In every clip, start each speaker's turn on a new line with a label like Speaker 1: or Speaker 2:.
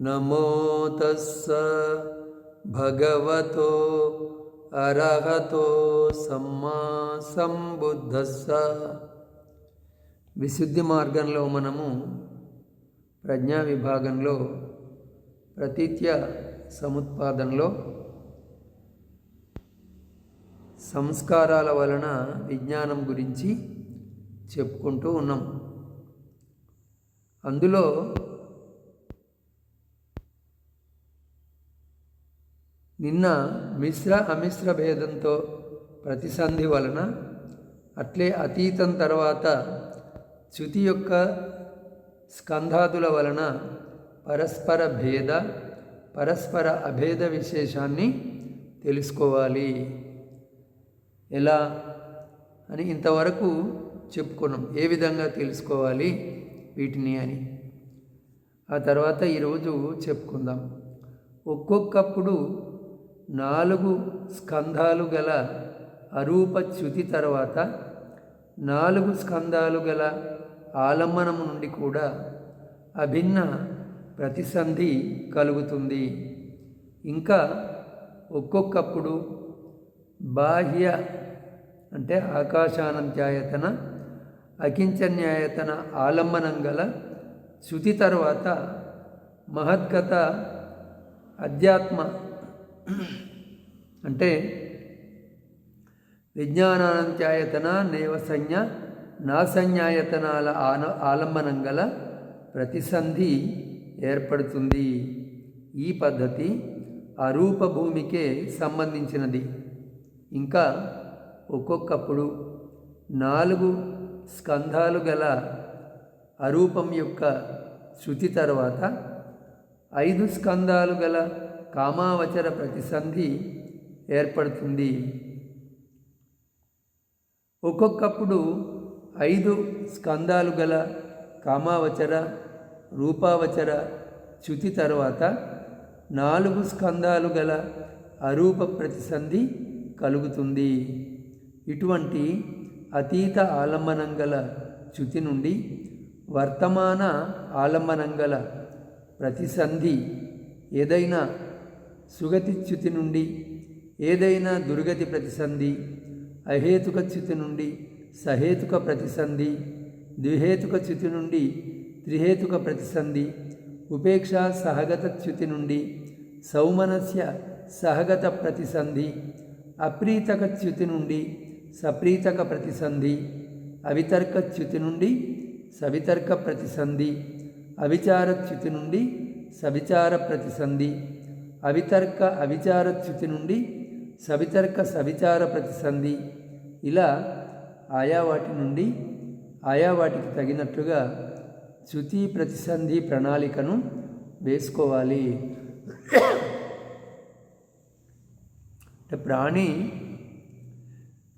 Speaker 1: నమో తస్స భగవతో అర్హతో సమ్మా సంబుద్ధస్స విశుద్ధి మార్గంలో మనము ప్రజ్ఞా విభాగంలో ప్రతీత్య సముత్పాదంలో సంస్కారాల వలన విజ్ఞానం గురించి చెప్పుకుంటూ ఉన్నాం. అందులో నిన్న మిశ్ర అమిశ్ర భేదంతో ప్రతిసంధి వలన అట్లే అతీతం తర్వాత శృతి యొక్క స్కంధాదుల వలన పరస్పర భేద పరస్పర అభేద విశేషాన్ని తెలుసుకోవాలి. ఎలా? అని ఇంతవరకు చెప్పుకున్నాం. ఏ విధంగా తెలుసుకోవాలి వీటిని అని. ఆ తర్వాత ఈరోజు చెప్పుకుందాం. ఒక్కొక్కప్పుడు నాలుగు స్కంధాలు గల అరూపచ్యుతి తర్వాత నాలుగు స్కంధాలు గల ఆలంబనము నుండి కూడా అభిన్న ప్రతిసంధి కలుగుతుంది. ఇంకా ఒక్కొక్కప్పుడు బాహ్య అంటే ఆకాశానంత్యాయతన అకించన్యాయతన ఆలంబనం గల శృతి తర్వాత మహద్గత అధ్యాత్మ అంటే విజ్ఞానానంత్యాయతన నేవసంజ్ఞ నాసంజ్ఞాయతనాల ఆన ఆలంబనం గల ప్రతిసంధి ఏర్పడుతుంది. ఈ పద్ధతి అరూప భూమికే సంబంధించినది. ఇంకా ఒక్కొక్కప్పుడు నాలుగు స్కంధాలు గల అరూపం యొక్క శృతి తర్వాత ఐదు స్కంధాలు గల కామావచర ప్రతిసంధి ఏర్పడుతుంది. ఒక్కొక్కప్పుడు ఐదు స్కందాలు గల కామావచర రూపావచర చ్యుతి తర్వాత నాలుగు స్కందాలు గల అరూప ప్రతిసంధి కలుగుతుంది. ఇటువంటి అతీత ఆలంబనం గల చ్యుతి నుండి వర్తమాన ఆలంబనం గల ప్రతిసంధి ఏదైనా సుగతిచ్యుతి నుండి ఏదైనా దుర్గతి ప్రతిసంధి అహేతుక చ్యుతి నుండి సహేతుక ప్రతిసంధి ద్విహేతుక చ్యుతి నుండి త్రిహేతుక ప్రతిసంధి ఉపేక్ష సహగత చ్యుతి నుండి సౌమనస్య సహగత ప్రతిసంధి అప్రీతక చ్యుతి నుండి సప్రీతక ప్రతిసంధి అవితర్క చ్యుతి నుండి సవితర్క ప్రతిసంధి అవిచార చ్యుతి నుండి సవిచార ప్రతిసంధి అవితర్క అవిచార చ్యుతి నుండి సవితర్క సవిచార ప్రతిసంధి. ఇలా ఆయా వాటి నుండి ఆయా వాటికి తగినట్లుగా శృతి ప్రతిసంధి ప్రణాళికను వేసుకోవాలి. అంటే ప్రాణి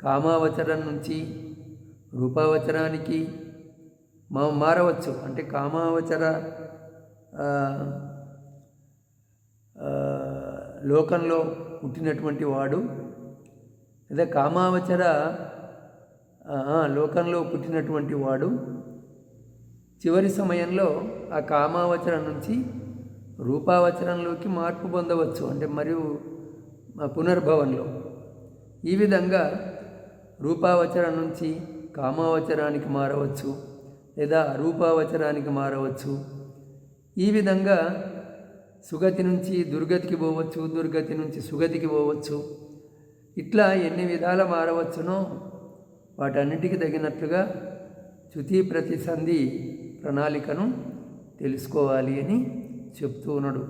Speaker 1: కామావచరం నుంచి రూపావచరానికి మా మారవచ్చు. అంటే కామావచర లోకంలో పుట్టినటువంటి వాడు. లేదా కామావచర లోకంలో పుట్టినటువంటి వాడు. చివరి సమయంలో ఆ కామావచరం నుంచి రూపావచరంలోకి మార్పు పొందవచ్చు. అంటే మరియు పునర్భవంలో. ఈ విధంగా రూపావచరం నుంచి కామావచరానికి మారవచ్చు. లేదా రూపావచరానికి మారవచ్చు. ఈ విధంగా సుగతి నుంచి దుర్గతికి పోవచ్చు దుర్గతి నుంచి సుగతికి పోవచ్చు. ఇట్లా ఎన్ని విధాల మారవచ్చునో వాటన్నిటికి తగినట్లుగా చ్యుతి ప్రతిసంధి ప్రణాళికను తెలుసుకోవాలి అని చెప్తూ ఉన్నాడు.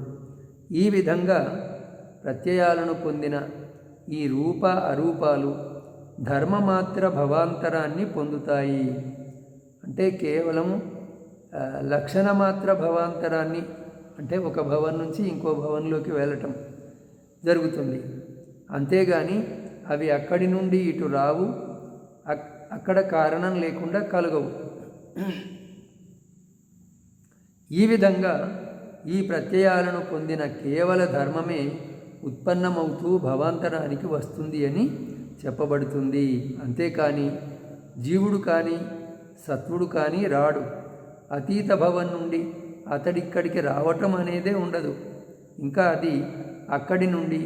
Speaker 1: ఈ విధంగా ప్రత్యయాలను పొందిన ఈ రూప అరూపాలు ధర్మమాత్ర భవాంతరాన్ని పొందుతాయి. అంటే కేవలం లక్షణమాత్ర భవాంతరాన్ని అంటే ఒక భవన్ నుంచి ఇంకో భవన్లోకి వెళ్ళటం జరుగుతుంది. అంతేగాని అవి అక్కడి నుండి ఇటు రావు అక్కడ కారణం లేకుండా కలగవు. ఈ విధంగా ఈ ప్రత్యయాలను పొందిన కేవల ధర్మమే ఉత్పన్నమవుతూ భవాంతరానికి వస్తుంది అని చెప్పబడుతుంది. అంతేకాని జీవుడు కానీ సత్వుడు కానీ రాడు. అతీత భవన్ నుండి అతడిక్కడికి రావటం అనేదే ఉండదు. ఇంకా అది అక్కడి నుండి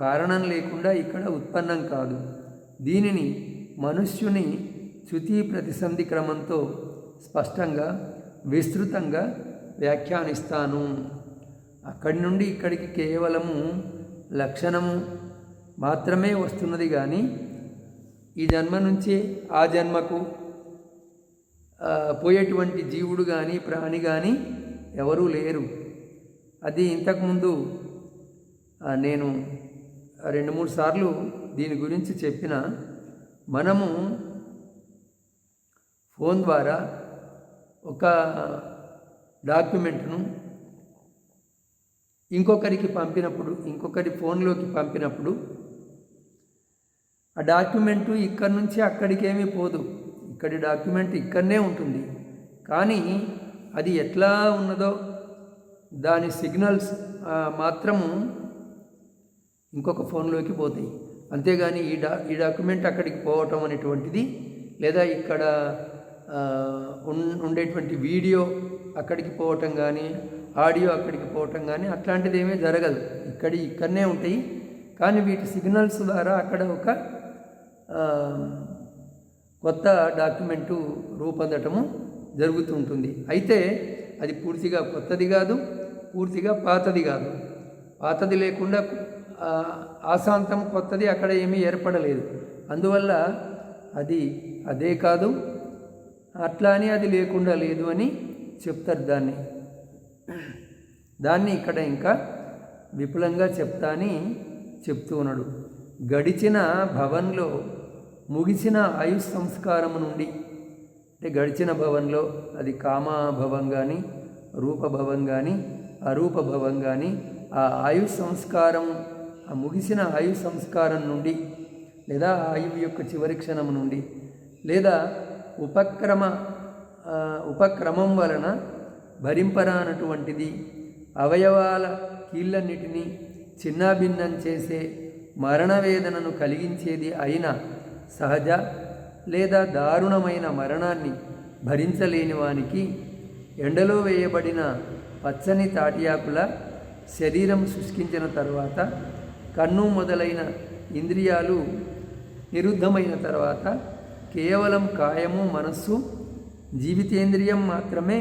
Speaker 1: కారణం లేకుండా ఇక్కడ ఉత్పన్నం కాదు. దీనిని మనుష్యుని శృతి ప్రతిసంధి క్రమంతో స్పష్టంగా విస్తృతంగా వ్యాఖ్యానిస్తాను. అక్కడి నుండి ఇక్కడికి కేవలము లక్షణము మాత్రమే వస్తున్నది కానీ ఈ జన్మ నుంచి ఆ జన్మకు పోయేటువంటి జీవుడు కానీ ప్రాణి కానీ ఎవరూ లేరు. అది ఇంతకుముందు నేను రెండు మూడు సార్లు దీని గురించి చెప్పిన. మనము ఫోన్ ద్వారా ఒక డాక్యుమెంట్ను ఇంకొకరికి పంపినప్పుడు ఇంకొకరి ఫోన్లోకి పంపినప్పుడు ఆ డాక్యుమెంటు ఇక్కడి నుంచి అక్కడికేమీ పోదు. ఇక్కడి డాక్యుమెంట్ ఇక్కడనే ఉంటుంది. కానీ అది ఎట్లా ఉన్నదో దాని సిగ్నల్స్ మాత్రము ఇంకొక ఫోన్లోకి పోతాయి. అంతేగాని ఈ డా ఈ డాక్యుమెంట్ అక్కడికి పోవటం అనేటువంటిది లేదా ఇక్కడ ఉండేటువంటి వీడియో అక్కడికి పోవటం కానీ ఆడియో అక్కడికి పోవటం కానీ అట్లాంటిది ఏమీ జరగదు. ఇక్కడి ఇక్కడనే ఉంటాయి. కానీ వీటి సిగ్నల్స్ ద్వారా అక్కడ ఒక కొత్త డాక్యుమెంటు రూపొందటము జరుగుతూ ఉంటుంది. అయితే అది పూర్తిగా కొత్తది కాదు పూర్తిగా పాతది కాదు. పాతది లేకుండా ఆశాంతం కొత్తది అక్కడ ఏమీ ఏర్పడలేదు. అందువల్ల అది అదే కాదు అట్లా అని అది లేకుండా లేదు అని చెప్తారు దాన్ని. దాన్ని ఇక్కడ ఇంకా విపులంగా చెప్తా అని చెప్తూ ఉన్నాడు. గడిచిన భవన్లో ముగిసిన ఆయుష్ సంస్కారము నుండి అంటే గడిచిన భవన్లో అది కామభవం కానీ రూపభవం కానీ అరూపభవం కానీ ఆ ఆయు సంస్కారం ఆ ముగిసిన ఆయు సంస్కారం నుండి లేదా ఆయువు యొక్క చివరి క్షణం నుండి లేదా ఉపక్రమ ఉపక్రమం వలన భరింపరానటువంటిది అవయవాల కీళ్ళన్నిటినీ చిన్నాభిన్నం చేసే మరణవేదనను కలిగించేది అయిన సహజ లేదా దారుణమైన మరణాన్ని భరించలేని వానికి ఎండలో వేయబడిన పచ్చని తాటియాకుల శరీరం శుష్కించిన తర్వాత కన్ను మొదలైన ఇంద్రియాలు నిరుద్ధమైన తర్వాత కేవలం కాయము మనస్సు జీవితేంద్రియం మాత్రమే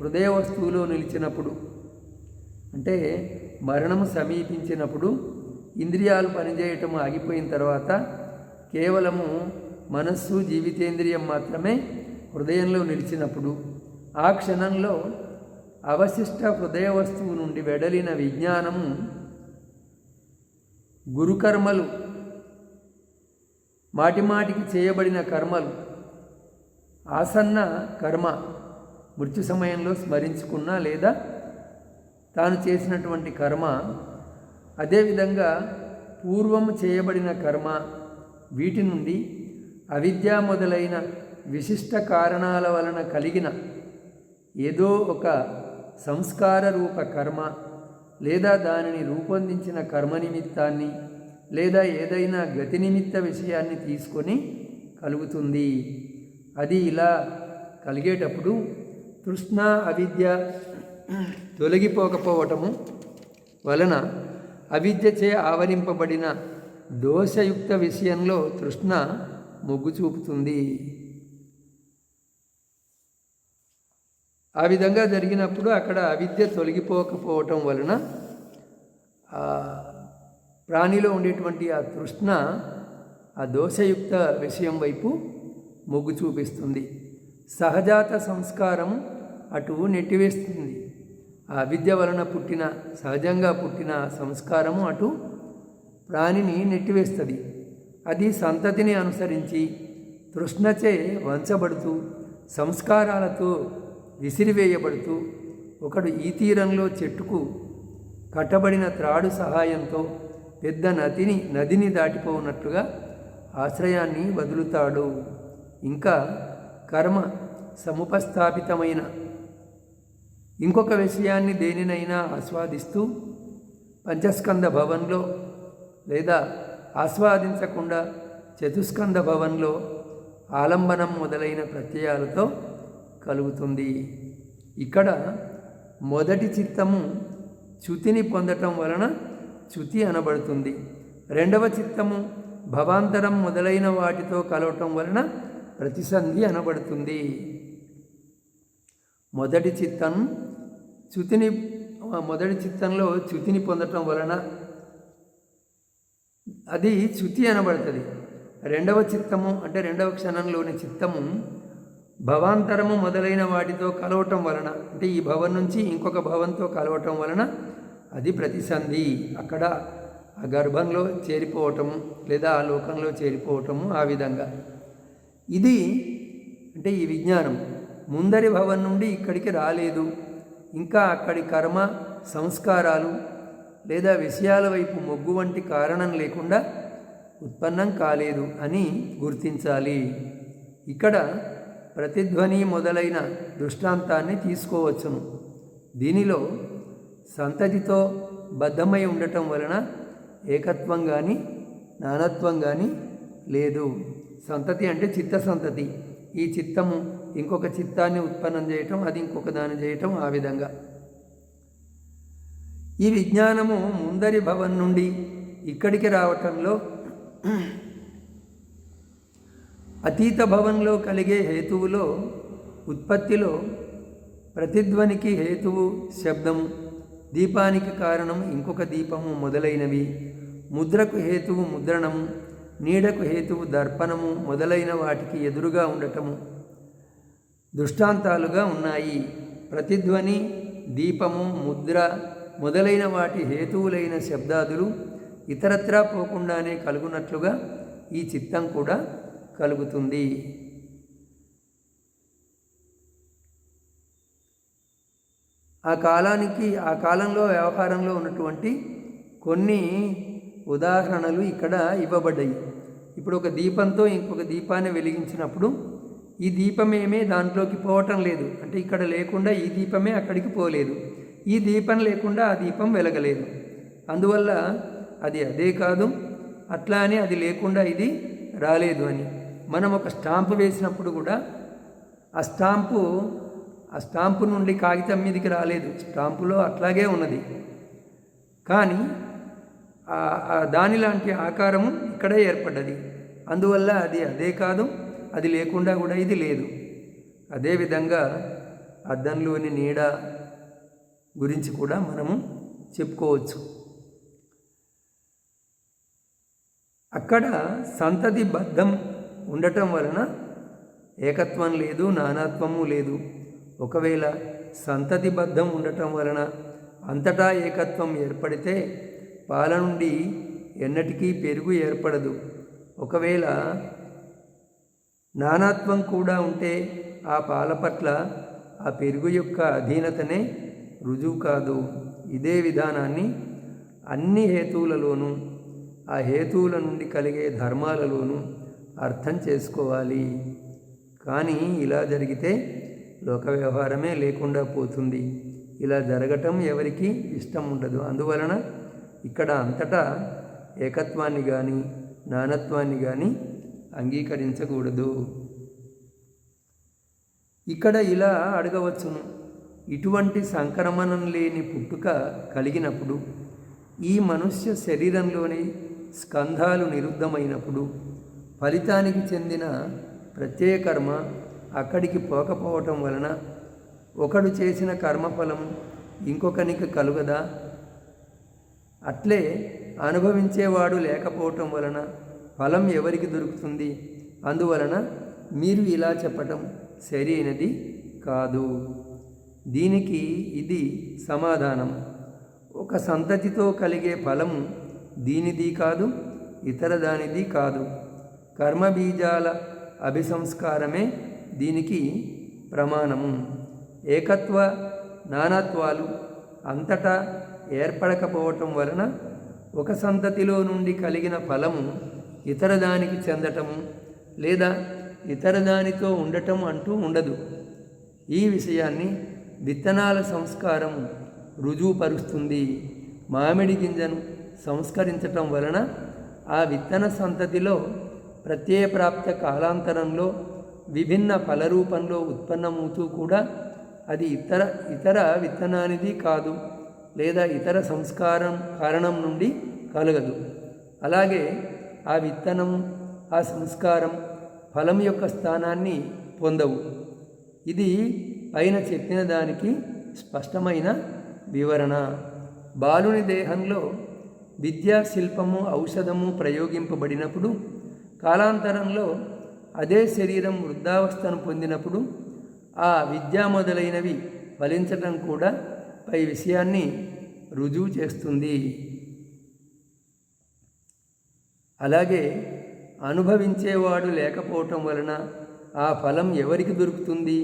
Speaker 1: హృదయ వస్తువులో నిలిచినప్పుడు అంటే మరణము సమీపించినప్పుడు ఇంద్రియాలు పనిచేయటం ఆగిపోయిన తర్వాత కేవలము మనస్సు జీవితేంద్రియం మాత్రమే హృదయంలో నిలిచినప్పుడు ఆ క్షణంలో అవశిష్ట హృదయ వస్తువు నుండి వెడలిన విజ్ఞానము గురుకర్మలు మాటిమాటికి చేయబడిన కర్మలు ఆసన్న కర్మ మృత్యు సమయంలో స్మరించుకున్న లేదా తాను చేసినటువంటి కర్మ అదేవిధంగా పూర్వము చేయబడిన కర్మ వీటి నుండి అవిద్య మొదలైన విశిష్ట కారణాల వలన కలిగిన ఏదో ఒక సంస్కార రూప కర్మ లేదా దానిని రూపొందించిన కర్మ నిమిత్తాన్ని లేదా ఏదైనా గతి నిమిత్త విషయాన్ని తీసుకొని కలుగుతుంది. అది ఇలా కలిగేటప్పుడు తృష్ణ అవిద్య తొలగిపోకపోవటము వలన అవిద్యచే ఆవరింపబడిన దోషయుక్త విషయంలో తృష్ణ మొగ్గు చూపుతుంది. ఆ విధంగా జరిగినప్పుడు అక్కడ అవిద్య తొలగిపోకపోవటం వలన ఆ ప్రాణిలో ఉండేటువంటి ఆ తృష్ణ ఆ దోషయుక్త విషయం వైపు మొగ్గు చూపిస్తుంది. సహజాత సంస్కారం అటు నెట్టివేస్తుంది. ఆ విద్య వలన పుట్టిన సహజంగా పుట్టిన సంస్కారము అటు ప్రాణిని నెట్టివేస్తుంది. అది సంతతిని అనుసరించి తృష్ణచే వంచబడుతూ సంస్కారాలతో విసిరివేయబడుతూ ఒకడు ఈ తీరంలో చెట్టుకు కట్టబడిన త్రాడు సహాయంతో పెద్ద నదిని నదిని దాటిపోనట్లుగా ఆశ్రయాన్ని వదులుతాడు. ఇంకా కర్మ సముపస్థాపితమైన ఇంకొక విషయాన్ని దేనినైనా ఆస్వాదిస్తూ పంచస్కంద భవన్లో లేదా ఆస్వాదించకుండా చతుస్కంద భవన్లో ఆలంబనం మొదలైన ప్రత్యయాలతో కలుగుతుంది. ఇక్కడ మొదటి చిత్తము చ్యుతిని పొందటం వలన చ్యుతి అనబడుతుంది. రెండవ చిత్తము భవాంతరం మొదలైన వాటితో కలవటం వలన ప్రతిసంధి అనబడుతుంది. మొదటి చిత్తం చ్యుతిని మొదటి చిత్తంలో చ్యుతిని పొందటం వలన అది చ్యుతి అనబడుతుంది. రెండవ చిత్తము అంటే రెండవ క్షణంలోని చిత్తము భవాంతరము మొదలైన వాటితో కలవటం వలన అంటే ఈ భవం నుంచి ఇంకొక భవంతో కలవటం వలన అది ప్రతిసంధి. అక్కడ ఆ గర్భంలో చేరిపోవటము లేదా ఆ లోకంలో చేరిపోవటము ఆ విధంగా. ఇది అంటే ఈ విజ్ఞానం. ముందరి భవం నుండి ఇక్కడికి రాలేదు. ఇంకా అక్కడి కర్మ సంస్కారాలు లేదా విషయాల వైపు మొగ్గు వంటి కారణం లేకుండా ఉత్పన్నం కాలేదు అని గుర్తించాలి. ఇక్కడ ప్రతిధ్వని మొదలైన దృష్టాంతాన్ని తీసుకోవచ్చును. దీనిలో సంతతితో బద్ధమై ఉండటం వలన ఏకత్వం కానీ నానత్వం కానీ లేదు. సంతతి అంటే చిత్త సంతతి ఈ చిత్తము ఇంకొక చిత్తాన్ని ఉత్పన్నం చేయటం అది ఇంకొక దాన్ని చేయటం ఆ విధంగా. ఈ విజ్ఞానము ముందరి భవన్ నుండి ఇక్కడికి రావటంలో అతీత భవన్లో కలిగే హేతువులో ఉత్పత్తిలో ప్రతిధ్వనికి హేతువు శబ్దం దీపానికి కారణం ఇంకొక దీపము మొదలైనవి. ముద్రకు హేతువు ముద్రణము నీడకు హేతువు దర్పణము మొదలైన వాటికి ఎదురుగా ఉండటము దృష్టాంతాలుగా ఉన్నాయి. ప్రతిధ్వని దీపము ముద్ర మొదలైన వాటి హేతువులైన శబ్దాదులు ఇతరత్రా పోకుండానే కలుగునట్లుగా ఈ చిత్తం కూడా కలుగుతుంది. ఆ కాలానికి ఆ కాలంలో వ్యవహారంలో ఉన్నటువంటి కొన్ని ఉదాహరణలు ఇక్కడ ఇవ్వబడ్డాయి. ఇప్పుడు ఒక దీపంతో ఇంకొక దీపాన్ని వెలిగించినప్పుడు ఈ దీపమేమే దాంట్లోకి పోవటం లేదు. అంటే ఇక్కడ లేకుండా ఈ దీపమే అక్కడికి పోలేదు. ఈ దీపం లేకుండా ఆ దీపం వెలగలేదు. అందువల్ల అది అదే కాదు అట్లా అని అది లేకుండా ఇది రాలేదు అని. మనం ఒక స్టాంపు వేసినప్పుడు కూడా ఆ స్టాంపు ఆ స్టాంపు నుండి కాగితం మీదకి రాలేదు. స్టాంపులో అట్లాగే ఉన్నది. కానీ దాని లాంటి ఆకారము ఇక్కడే ఏర్పడ్డది. అందువల్ల అది అదే కాదు అది లేకుండా కూడా ఇది లేదు. అదేవిధంగా అద్దంలోని నీడ గురించి కూడా మనము చెప్పుకోవచ్చు. అక్కడ సంతతి బద్ధం ఉండటం వలన ఏకత్వం లేదు నానాత్వము లేదు. ఒకవేళ సంతతి బద్ధం ఉండటం వలన అంతటా ఏకత్వం ఏర్పడితే పాల నుండి ఎన్నటికీ పెరుగు ఏర్పడదు. ఒకవేళ నానాత్వం కూడా ఉంటే ఆ పాల పట్ల ఆ పెరుగు యొక్క అధీనతనే రుజువు కాదు. ఇదే విధానాన్ని అన్ని హేతువులలోనూ ఆ హేతువుల నుండి కలిగే ధర్మాలలోనూ అర్థం చేసుకోవాలి. కానీ ఇలా జరిగితే లోక వ్యవహారమే లేకుండా పోతుంది. ఇలా జరగటం ఎవరికి ఇష్టం ఉండదు. అందువలన ఇక్కడ అంతటా ఏకత్వాన్ని కానీ నానత్వాన్ని కానీ అంగీకరించకూడదు. ఇక్కడ ఇలా అడగవచ్చును. ఇటువంటి సంక్రమణం లేని పుట్టుక కలిగినప్పుడు ఈ మనుష్య శరీరంలోని స్కంధాలు నిరుద్ధమైనప్పుడు ఫలితానికి చెందిన ప్రత్యేకర్మ అక్కడికి పోకపోవటం వలన ఒకడు చేసిన కర్మఫలం ఇంకొకనికి కలుగదా? అట్లే అనుభవించేవాడు లేకపోవటం వలన ఫలం ఎవరికి దొరుకుతుంది? అందువలన మీరు ఇలా చెప్పటం సరైనది కాదు. దీనికి ఇది సమాధానం. ఒక సంతతితో కలిగే ఫలము దీనిది కాదు ఇతర దానిది కాదు. కర్మబీజాల అభిసంస్కారమే దీనికి ప్రమాణము ఏకత్వ నానత్వాలు అంతటా ఏర్పడకపోవటం వలన ఒక సంతతిలో నుండి కలిగిన ఫలము ఇతర దానికి చెందటము లేదా ఇతర దానితో ఉండటం అంటూ ఉండదు. ఈ విషయాన్ని విత్తనాల సంస్కారం రుజువుపరుస్తుంది. మామిడి గింజను సంస్కరించటం వలన ఆ విత్తన సంతతిలో ప్రత్యయప్రాప్త కాలాంతరంలో విభిన్న ఫలరూపంలో ఉత్పన్నమవుతూ కూడా అది ఇతర ఇతర విత్తనానిది కాదు లేదా ఇతర సంస్కారం కారణం నుండి కలగదు. అలాగే ఆ విత్తనం ఆ సంస్కారం ఫలం యొక్క స్థానాన్ని పొందవు. ఇది పైన చెప్పిన దానికి స్పష్టమైన వివరణ. బాలుని దేహంలో విద్యా శిల్పము ఔషధము ప్రయోగింపబడినప్పుడు కాలాంతరంలో అదే శరీరం వృద్ధావస్థను పొందినప్పుడు ఆ విద్య మొదలైనవి ఫలించటం కూడా పై విషయాన్ని రుజువు చేస్తుంది. అలాగే అనుభవించేవాడు లేకపోవటం వలన ఆ ఫలం ఎవరికి దొరుకుతుంది?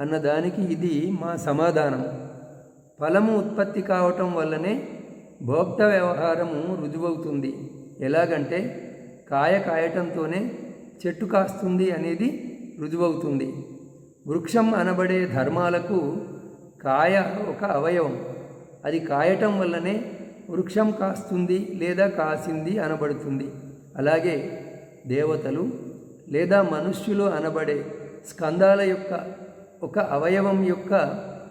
Speaker 1: అన్నదానికి ఇది మా సమాధానం. ఫలము ఉత్పత్తి కావటం వల్లనే భోక్త వ్యవహారము రుజువవుతుంది. ఎలాగంటే కాయ కాయటంతోనే చెట్టు కాస్తుంది అనేది రుజువవుతుంది. వృక్షం అనబడే ధర్మాలకు కాయ ఒక అవయవం. అది కాయటం వల్లనే వృక్షం కాస్తుంది లేదా కాసింది అనబడుతుంది. అలాగే దేవతలు లేదా మనుష్యులు అనబడే స్కందాల యొక్క ఒక అవయవం యొక్క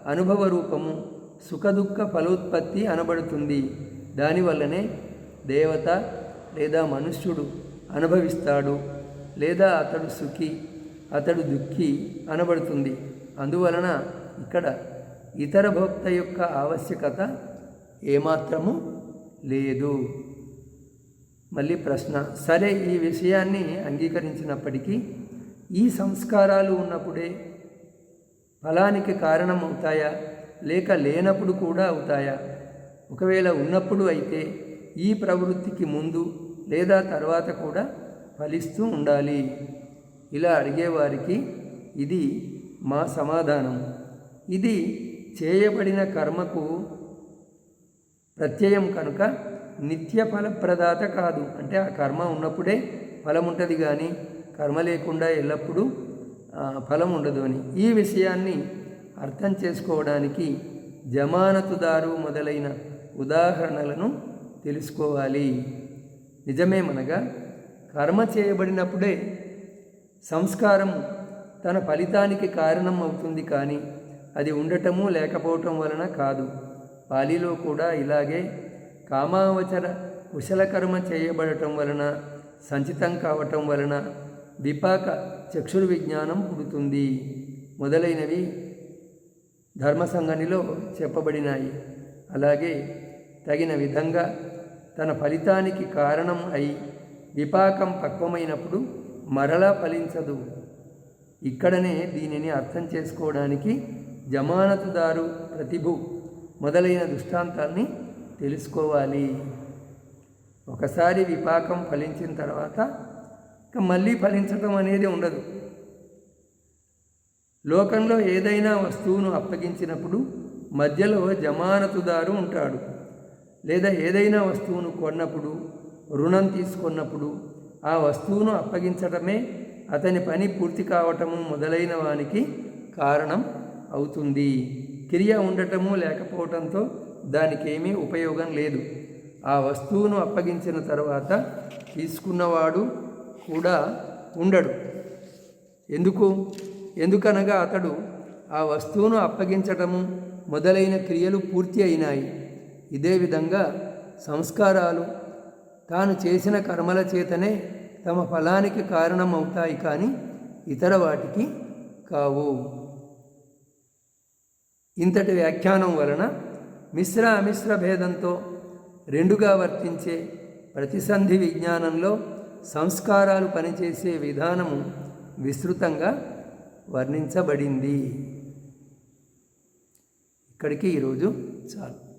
Speaker 1: అనుభవ రూపము సుఖదుఖ ఫలోత్పత్తి అనబడుతుంది. దానివల్లనే దేవత లేదా మనుష్యుడు అనుభవిస్తాడు లేదా అతడు సుఖి అతడు దుఃఖి అనబడుతుంది. అందువలన ఇక్కడ ఇతర భోక్త యొక్క ఆవశ్యకత ఏమాత్రము లేదు. మళ్ళీ ప్రశ్న సరే ఈ విషయాన్ని అంగీకరించినప్పటికీ ఈ సంస్కారాలు ఉన్నప్పుడే ఫలానికి కారణమవుతాయా? లేక లేనప్పుడు కూడా అవుతాయా? ఒకవేళ ఉన్నప్పుడు అయితే ఈ ప్రవృత్తికి ముందు లేదా తర్వాత కూడా ఫలిస్తూ ఉండాలి. ఇలా అడిగేవారికి ఇది మా సమాధానం. ఇది చేయబడిన కర్మకు ప్రత్యయం కనుక నిత్య ఫలప్రదాత కాదు. అంటే ఆ కర్మ ఉన్నప్పుడే ఫలం ఉంటుంది కానీ కర్మ లేకుండా ఎల్లప్పుడూ ఫలం ఉండదు అని. ఈ విషయాన్ని అర్థం చేసుకోవడానికి జమానతుదారు మొదలైన ఉదాహరణలను తెలుసుకోవాలి. నిజమేమనగా కర్మ చేయబడినప్పుడే సంస్కారం తన ఫలితానికి కారణం అవుతుంది కానీ అది ఉండటము లేకపోవటం వలన కాదు. పాలిలో కూడా ఇలాగే కామావచర కుశలకర్మ చేయబడటం వలన సంచితం కావటం వలన విపాక చక్షుర్ విజ్ఞానం పుడుతుంది. మొదలైనవి ధర్మసంగనిలో చెప్పబడినాయి. అలాగే తగిన విధంగా తన ఫలితానికి కారణం అయి విపాకం పక్వమైనప్పుడు మరలా ఫలించదు. ఇక్కడనే దీనిని అర్థం చేసుకోవడానికి జమానతుదారు ప్రతిభు మొదలైన దృష్టాంతాన్ని తెలుసుకోవాలి. ఒకసారి విపాకం ఫలించిన తర్వాత ఇక మళ్ళీ ఫలించటం అనేది ఉండదు. లోకంలో ఏదైనా వస్తువును అప్పగించినప్పుడు మధ్యలో జమానతుదారు ఉంటాడు. లేదా ఏదైనా వస్తువును కొన్నప్పుడు రుణం తీసుకున్నప్పుడు ఆ వస్తువును అప్పగించటమే అతని పని పూర్తి కావటము మొదలైన వానికి కారణం అవుతుంది. క్రియ ఉండటము లేకపోవటంతో దానికేమీ ఉపయోగం లేదు. ఆ వస్తువును అప్పగించిన తర్వాత తీసుకున్నవాడు కూడా ఉండడు. ఎందుకు? ఎందుకనగా అతడు ఆ వస్తువును అప్పగించటము మొదలైన క్రియలు పూర్తి అయినాయి. ఇదే విధంగా సంస్కారాలు తాను చేసిన కర్మల చేతనే తమ ఫలానికి కారణమవుతాయి కానీ ఇతర వాటికి కావు. ఇంతటి వ్యాఖ్యానం వలన మిశ్ర అమిశ్ర భేదంతో రెండుగా వర్తించే ప్రతిసంధి విజ్ఞానంలో సంస్కారాలు పనిచేసే విధానము విస్తృతంగా వర్ణించబడింది. ఇక్కడికి ఈరోజు చాలు.